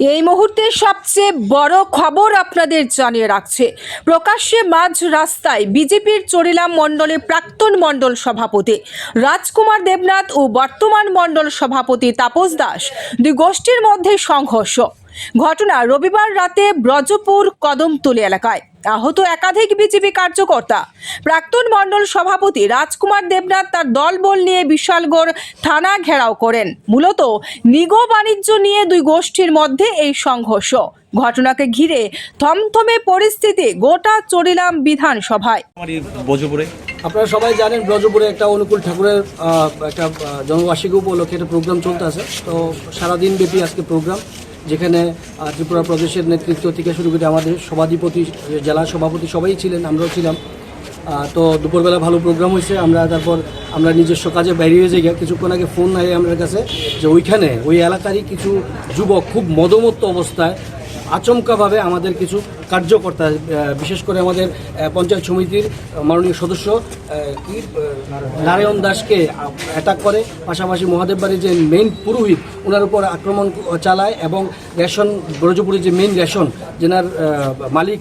এই মুহূর্তে সবচেয়ে বড় খবর আপনাদের জানিয়ে রাখছে। প্রকাশ্যে মাঝ রাস্তায় বিজেপির চরিলাম মণ্ডলে প্রাক্তন মণ্ডল সভাপতি রাজকুমার দেবনাথ ও বর্তমান মণ্ডল সভাপতি তাপস দাস দুই গোষ্ঠীর মধ্যে সংঘর্ষ। ঘটনা রবিবার রাতে ব্রজপুর কদমতলী এলাকায়। আহত একাধিক বিজেপি কার্যকর্তা। প্রাক্তন মণ্ডল সভাপতি রাজকুমার দেবনাথ তার দলবল নিয়ে বিশালগড় থানা ঘেরাও করেন। মূলত নিগো বাণিজ্য নিয়ে দুই গোষ্ঠীর মধ্যে এই সংঘর্ষ। ঘটনাকে ঘিরে থমথমে পরিস্থিতি গোটা চড়িলাম বিধানসভায়। আপনারা সবাই জানেন ব্রজপুরে একটা অনুকূল ঠাকুরের আহ, একটা আহ, জন্মবার্ষিকী উপলক্ষে একটা প্রোগ্রাম চলতে আছে। তো সারাদিন ব্যাপী আজকে প্রোগ্রাম যেখানে ত্রিপুরা প্রদেশের নেতৃত্ব থেকে শুরু করে আমাদের সভাধিপতি, জেলা সভাপতি সবাই ছিলেন, আমরাও ছিলাম। তো দুপুরবেলা ভালো প্রোগ্রাম হয়েছে, আমরা তারপর আমরা নিজস্ব কাজে বেরিয়ে যাই। কিছুক্ষণ আগে ফোন আয় আমাদের কাছে যে ওইখানে, ওই এলাকারই কিছু যুবক খুব মদমত্ত অবস্থায় আচমকাভাবে আমাদের কিছু কার্যকর্তা বিশেষ করে আমাদের পঞ্চায়েত সমিতির মাননীয় সদস্য নারায়ণ দাসকে অ্যাটাক করে। পাশাপাশি মহাদেব বাড়ির যে মেইন পুরোহিত ওনার উপর আক্রমণ চালায় এবং রেশন ব্রজপুরের যে মেইন রেশন, যেনার মালিক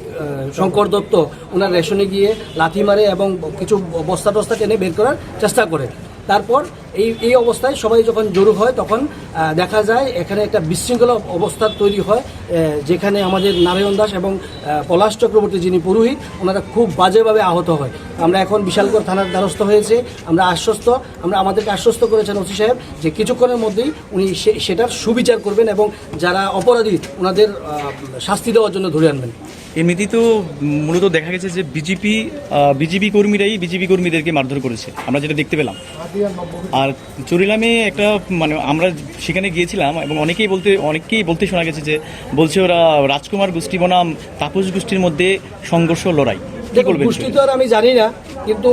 শঙ্কর দত্ত ওনার রেশনে গিয়ে লাথি মারে এবং কিছু বস্তা টস্তা টেনে বের করার চেষ্টা করে। তারপর এই এই অবস্থায় সবাই যখন জড়ো হয়, তখন দেখা যায় এখানে একটা বিশৃঙ্খলা অবস্থা তৈরি হয় যেখানে আমাদের নারায়ণ দাস এবং পলাশ চক্রবর্তী যিনি পুরোহিত, ওনারা খুব বাজেভাবে আহত হয়। আমরা এখন বিশালগড় থানার দ্বারস্থ হয়েছে, আমরা আশ্বস্ত, আমরা আমাদেরকে আশ্বস্ত করেছেন ওসি সাহেব যে কিছুক্ষণের মধ্যেই উনি সেটার সুবিচার করবেন এবং যারা অপরাধী, ওনাদের শাস্তি দেওয়ার জন্য ধরে আনবেন। এমনিতেই তো মূলত দেখা গেছে যে বিজেপি বিজেপি কর্মীরাই বিজেপি কর্মীদেরকে মারধর করেছে আমরা যেটা দেখতে পেলাম। আর চুরিলামে একটা মানে আমরা সেখানে গিয়েছিলাম এবং অনেকেই বলতে অনেকেই বলতে শোনা গেছে যে বলছে ওরা রাজকুমার গোষ্ঠী বনাম তাপস গোষ্ঠীর মধ্যে সংঘর্ষ লড়াই। গোষ্ঠী তো আর আমি জানি না কিন্তু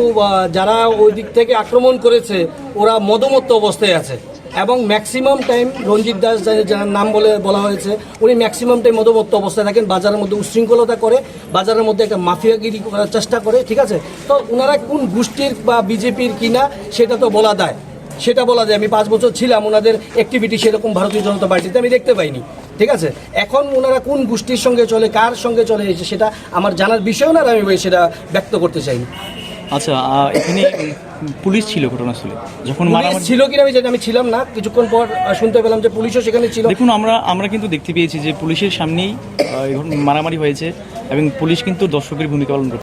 যারা ওই দিক থেকে আক্রমণ করেছে ওরা মদমত্ত অবস্থায় আছে। এবং ম্যাক্সিমাম টাইম রঞ্জিত দাস যার নাম বলে বলা হয়েছে, উনি ম্যাক্সিমাম টাইম মদমত্ত অবস্থায় থাকেন, বাজারের মধ্যে উশৃঙ্খলতা করে, বাজারের মধ্যে একটা মাফিয়াগিরি করার চেষ্টা করে, ঠিক আছে? তো ওনারা কোন গোষ্ঠীর বা বিজেপির কিনা, সেটা তো বলা দেয় সেটা বলা যায়। আমি পাঁচ বছর ছিলাম ওনাদের অ্যাক্টিভিটি সেরকম ভারতীয় জনতা পার্টিতে আমি দেখতে পাইনি, ঠিক আছে? এখন ওনারা কোন গোষ্ঠীর সঙ্গে চলে, কার সঙ্গে চলে এসে সেটা আমার জানার বিষয় না, আমি সেটা ব্যক্ত করতে চাইনি। আচ্ছা এখানে পুলিশ ছিল ঘটনাস্থলে? যখন মারামারি ছিল কিনা আমি জানি আমি ছিলাম না। কিছুক্ষণ পর শুনতে পেলাম যে পুলিশও সেখানে ছিল। দেখুন আমরা আমরা কিন্তু দেখতে পেয়েছি যে পুলিশের সামনেই মারামারি হয়েছে এবং পুলিশ কিন্তু দর্শকের ভূমিকা পালন